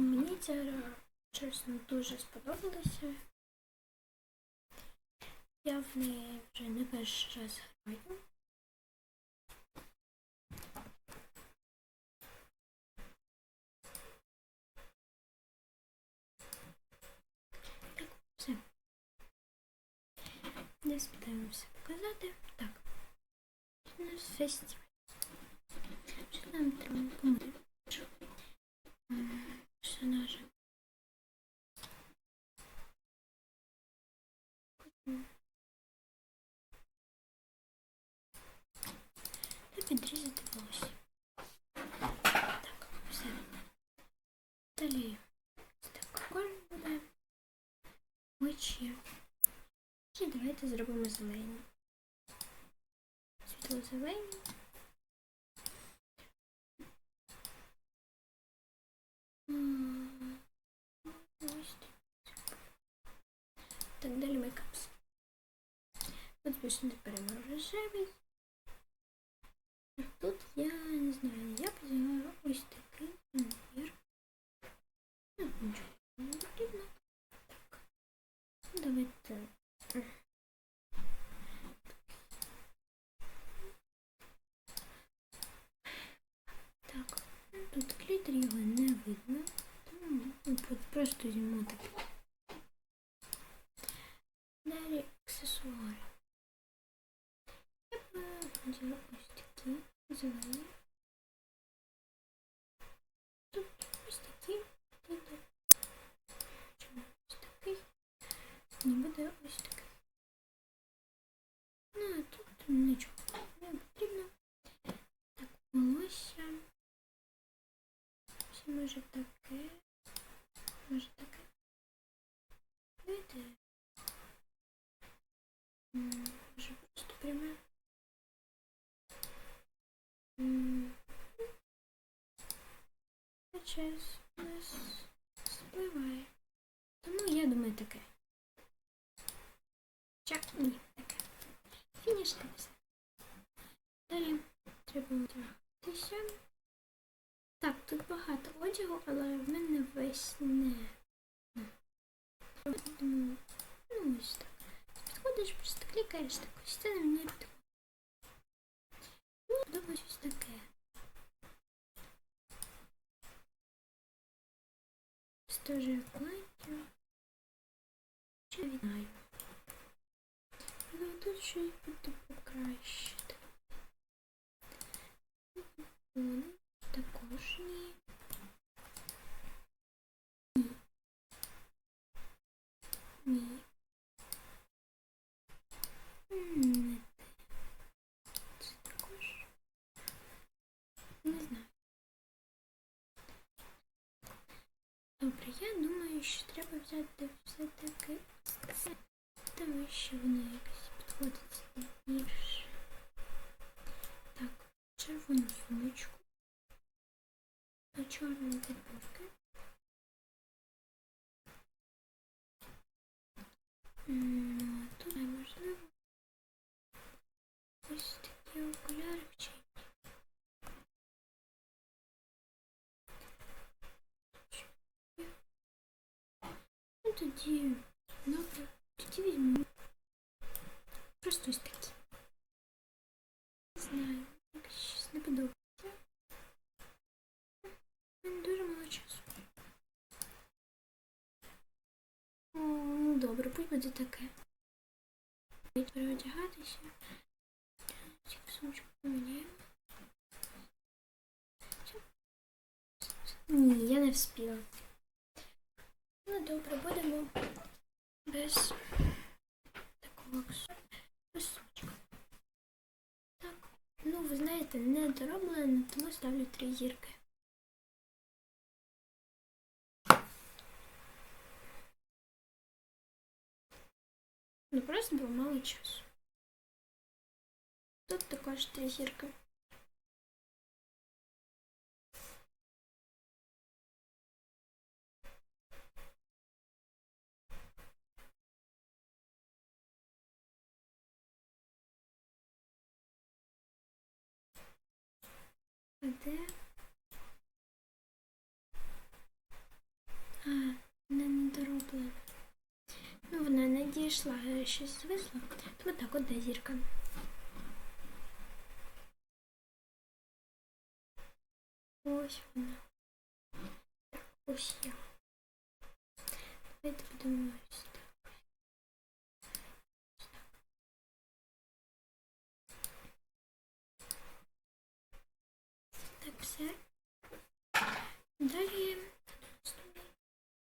мені ця гра, чесно, дуже сподобалася. Я в неї вже не перший раз граю. Так, все. Не спитаємо все показати. Так. У нас фестиваль. Що нам треба помити? Персонажа. Та підрізати волосся. Так, все. Далі. Так, кожен буде мечі. І давайте зробимо зелені. Світло зелені. Так. Далі мейкапс. Тут більше не беремо рожевий. от просто візьмемо такий. Далі аксесуари. Я б взяла ось такі зелені. Тут ось такі, тут чому ось такий, не буде ось такий. Ну, а тут нічого не потрібно. Так, волосся. Ще може таке. Час у нас спливає. Тому я думаю таке. Чак, ні, таке. Фініш все. Далі треба одягатися. Так, тут багато одягу, але в мене весь не. Тому, ну ось так. Підходиш, просто клікаєш так. Ось це на мені. Мені подобається ось таке. Ось теж плаття. Не знаю. Ну, тут щось буде покращити. Вони також ні. Ні. Ні. М, Не те. Це також. Не знаю. Добре, я думаю, все-таки. Тому що воно якось підходить більше. Так, червону сумочку. На чорні підборки. М, Ну, а тут можливо ось такі окуляри вчені. Ну тоді, добре, тоді візьму. Просто ось такі. Не знаю, якось щось не подобається. У дуже мало часу. О, ну добре, пусть буде таке. Переодягатися. Тільки сумочку поміняємо. Ні, я не вспіла. Ну добре, будемо без такого сумочка. Так, ну ви знаєте, не дороблено, тому ставлю три зірки. Ну просто було мало часу. Тут також три зірки. Де? А, не дороблена. Ну, вона не дійшла, е, щось звисло. Тому так, одна зірка. Ось вона. Ось я. Давайте подумаємо все. Далі наступний.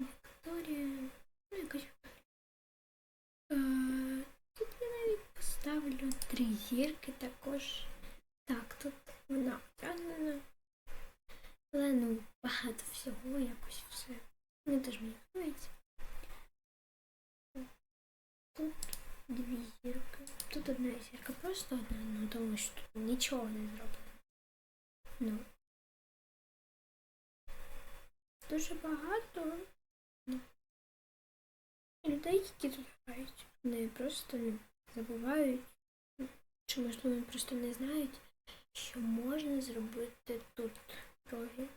Вікторія. Ну, якась. Е, Тут я навіть поставлю три зірки також. Так, тут вона втягнена. Але ну багато всього якось все. Не дуже мені подобається. Тут дві зірки. Тут одна зірка, просто одна, ну тому що тут нічого не зроблено. Ну. Дуже багато людей, які тут грають. Вони просто забувають, чи можливо просто не знають, що можна зробити тут роги.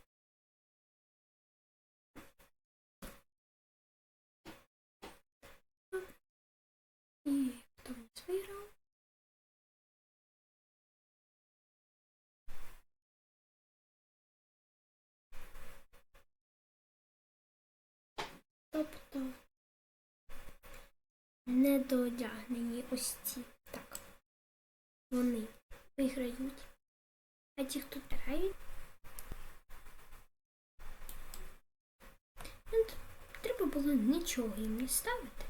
І хто в нас виграв? Тобто недоодягнені ось ці. Так. Вони виграють. А ті, хто грають, ну, треба було нічого їм не ставити.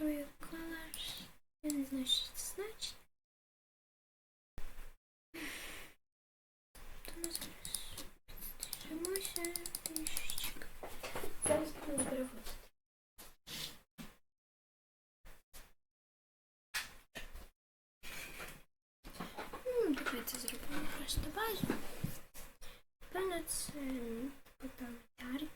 Троє колаж. Я не знаю, що це значить. Тому зараз підстрижемося трішечки. Зараз буду переводити. Ну, давайте зробимо просто базу. Певно, це типу там яркі.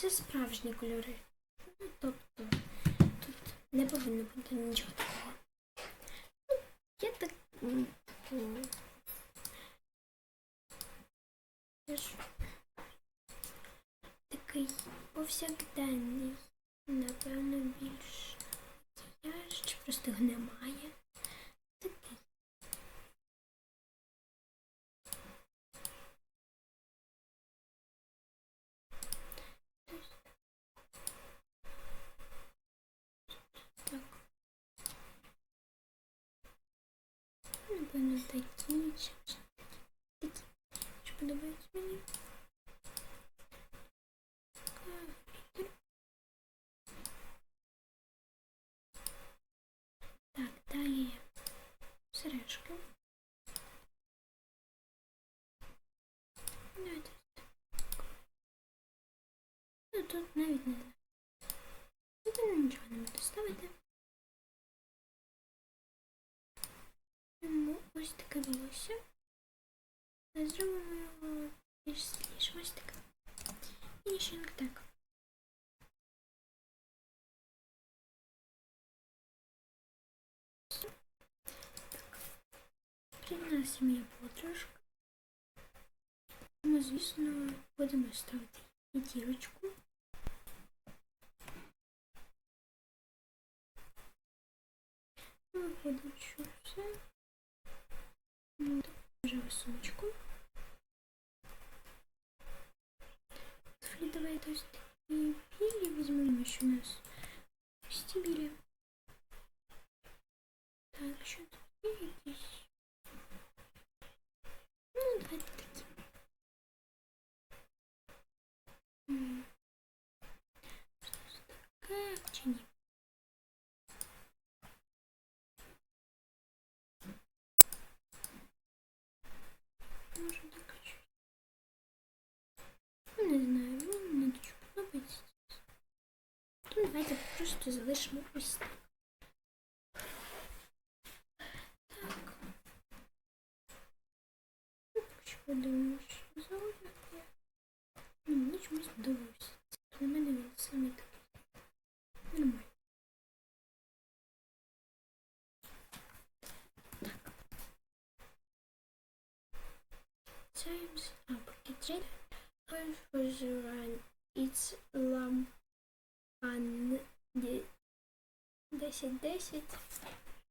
Це справжні кольори. Ну, тобто тут не повинно бути нічого такого. Ну, я так. м, Я ж такий повсякденний, напевно, більш макіяж, чи просто його немає. що подобаються мені. Так, Так, далі сережки. Давайте. Ну, тут навіть не знаю. Тут я нічого не буду ставити. ось таке волосся. А Зробимо його більш світліше. Ось таке. І ще не так. При нас моя подружка. Ми, звісно, будемо ставити і дірочку. Виходить, що все. Ну, вже сумочку. Тоді давайте ось такі білі візьмемо, що у нас ось ці білі. Так, що тут є якісь? Ну, давайте М. Таке чи ні? Може так щось. Ну, Не знаю, ну не дуже подобається. Ну, давайте просто залишимо ось так. Так. Ну, Що 10-10.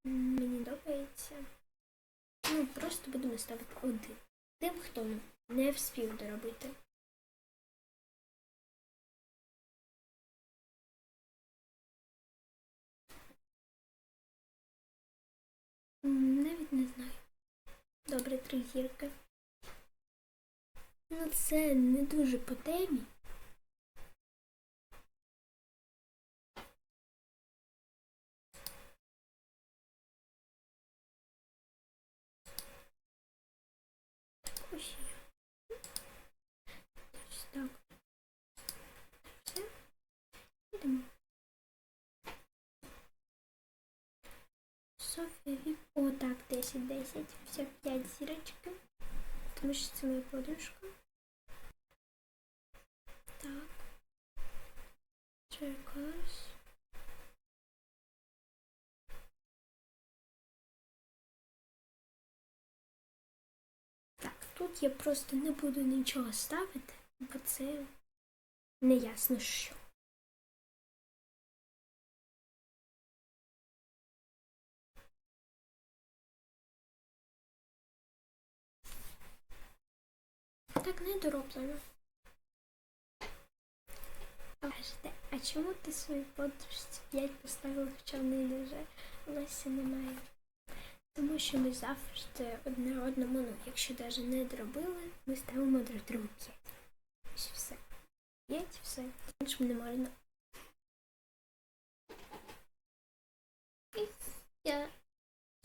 Мені подобається. Ну, просто будемо ставити один. Тим, хто не вспів доробити. Навіть не знаю. Добре, три гірки. Ну, це не дуже по темі. 10 10 все 5 зірочки, тому що це моя подружка. Так. Чекаюсь. Так, тут я просто не буду нічого ставити, бо це не ясно що. Так не дороблено. А чому ти свою подружці 5 поставила, хоча в неї вже волосся немає? Тому що ми завжди одне одному, ну, якщо навіть не доробили, ми ставимо друг другу 5. Ось все. 5, все. Іншим не можна. Я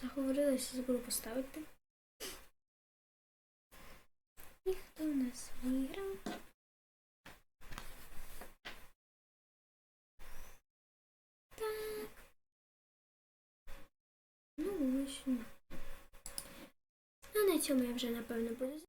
заговорилася, забула поставити. І хто у нас виграв? Так. Ну, вишню. А на цьому я вже напевно буду